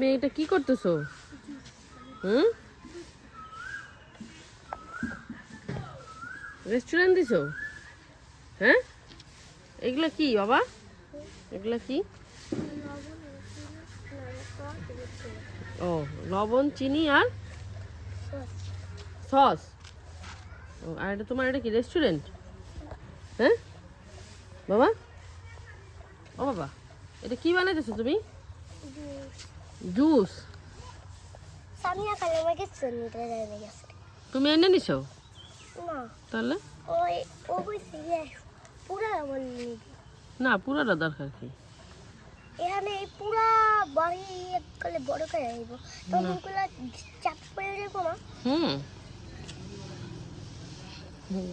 মেয়ে, এটা কি করতেছো? হুম? রেস্টুরেন্ট দিছো? হ্যাঁ? এগুলা কি, বাবা? এগুলা কি? ও, লবণ, চিনি আর সস। ও, আর এটা তোমার এটা কি রেস্টুরেন্ট হ্যাঁ? বাবা? ও, বাবা। এটা কি বানাইতেছো তুমি? জুস? সামিয়া কালে আমাকে চন্দ্রে জানে গেছে তুমি এনে নিছো? না। তাহলে? ওই ও কইছে যে পুরা নিবি না পুরোটা দরকার কি? এখানে এই পুরা বাড়ি এককালে বড় করে আইব। তখন ওগুলা চাপ পড়ে যাব না হুম।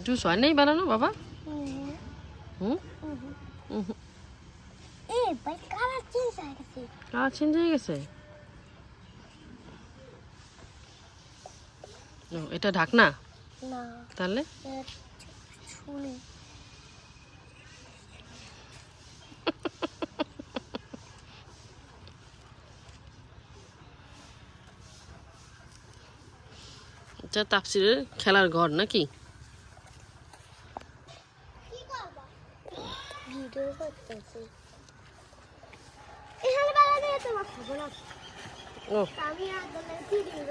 জুস হয় নাই বানানো বাবা? হুম? হুম। এ ভাই কালার চেঞ্জ হয়ে গেছে? কালার চেঞ্জ হয়ে গেছে? এটা ঢাকনা? না। তাহলে? শুনি এটা তাপসিরের খেলার ঘর নাকি? ভিডিও করতেছি। এখানে বাবা দিয়ে তোমার খবর। আছে ও। আমি আর ভিডিও